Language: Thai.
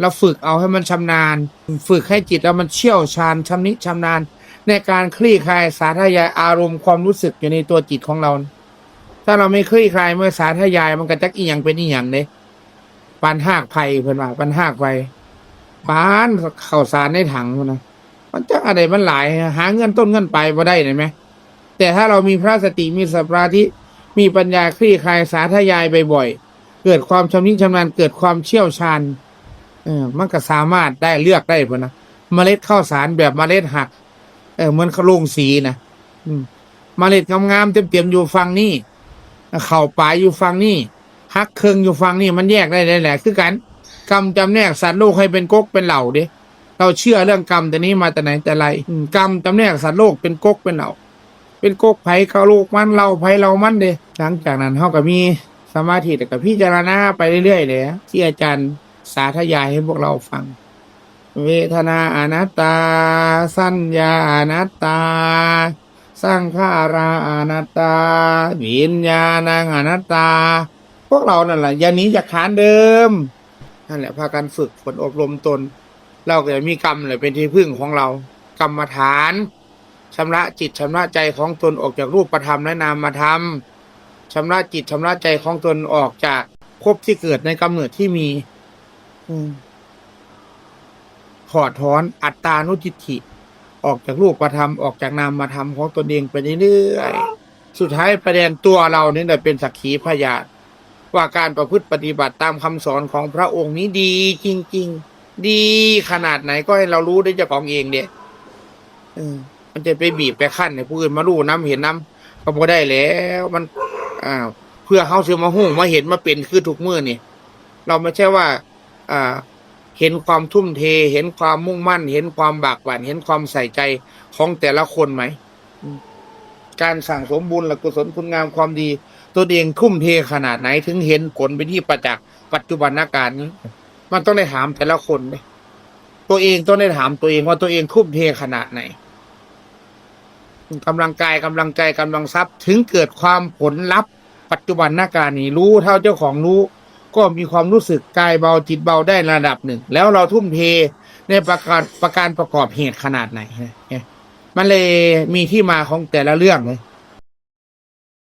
เราฝึกเอาให้มันชำนาญ ฝึกให้จิตเรามันเชี่ยวชาญชำนิชำนาญ ในการคลี่คลายสาธยายอารมณ์ความรู้สึกอยู่ในตัวจิตของเรา ถ้าเราไม่คลี่คลายเมื่อสาธยายมันก็จักอีหยังเป็นอีหยังเด้ปันหากไผ่เพิ่นว่าปันหากไผ่ปานข้าวสารในถังนะมันจักอะไรมันหลาย หาเงินต้นเงินไปลายบ่ได้เห็นไหมแต่ถ้าเรามีพระสติมีสัพพาธิมีปัญญาคลี่คลายสาธยายบ่อยๆเกิดความชำนิชำนาญเกิดความเชี่ยวชาญ ออมันก็สามารถได้เลือกได้พุ่นนะเมล็ดข้าวสารแบบเมล็ดหัก เออเหมือนขลุงสีนะอืมเมล็ดงามๆเต็มๆอยู่ฝั่งนี้เข่าปลายอยู่ฝั่งนี้ฮักเคิงอยู่ฝั่งนี้มันแยกได้แหละคือกันกรรมจำแนกสัตว์โลกให้เป็นก๊กเป็นเหล่าเด้เราเชื่อเรื่องกรรมแต่นี้มาแต่ไหนแต่ไรกรรมจำแนกสัตว์โลกเป็นก๊กเป็นเหล่า เป็นก๊กไผ่เขาโลกมันเราไผ่เรามันเด้หลังจากนั้นเขาก็มีสมาธิแต่กับพิจารณาไปเรื่อยๆเลยที่อาจารย์ สาธยายให้พวกเราฟัง เวทนาอนัตตา สัญญาอนัตตาสังขาราอนัตตา วิญญาณังอนัตตา พวกเรานั่นแหละยานี้จากฐานเดิมนั่นแหละพากันฝึกฝนอบรมตน เราก็จะมีกรรมเลยเป็นที่พึ่งของเรา กรรมฐานชำระจิตชำระใจของตนออกจากรูปธรรมและนามธรรมชำระจิตชำระใจของตนออกจากภพที่เกิดในกำเนิดที่มี ถอดถอนอัตตานุจิตถิออกจากรูปธรรมออกจากนามธรรมของตนเองไปเรื่อยๆสุดท้ายประเด็นตัวเราเนี่ยแหละเป็นสักขีพยานว่าการประพฤติปฏิบัติตามคำสอนของพระองค์นี้ดี จริง ๆ ดีขนาดไหนก็ให้เรารู้ได้เจ้าของเองเนี่ยเออมันจะไปบีบไปขั้นให้ผู้อื่นมารู้น้ำเห็นน้ำก็บ่ได้แล้วมันอ่าเพื่อเขาเสือมาหูมาเห็นมาเป็นคือทุกมือนี่ เราไม่ใช่ว่าอ่า เห็นความทุ่มเท เห็นความมุ่งมั่น เห็นความบากบั่นเห็นความใส่ใจของแต่ละคนไหม การสั่งสมบุญและกุศลคุณงามความดี ตัวเองทุ่มเทขนาดไหน ถึงเห็นผลเป็นที่ประจักษ์ปัจจุบันนาการนี้มันต้องได้ถามแต่ละคนเลยตัวเองต้องได้ถามตัวเองว่าตัวเองทุ่มเทขนาดไหนกำลังกายกำลังใจกำลังทรัพย์ ถึงเกิดความผลลัพธ์ ปัจจุบันนาการนี้รู้เท่าเจ้าของรู้ ก็มีความรู้สึกกายเบาจิตเบาได้ระดับหนึ่ง แล้วเราทุ่มเทในประการประการประกอบเหตุขนาดไหน มันเลยมีที่มาของแต่ละเรื่องเลย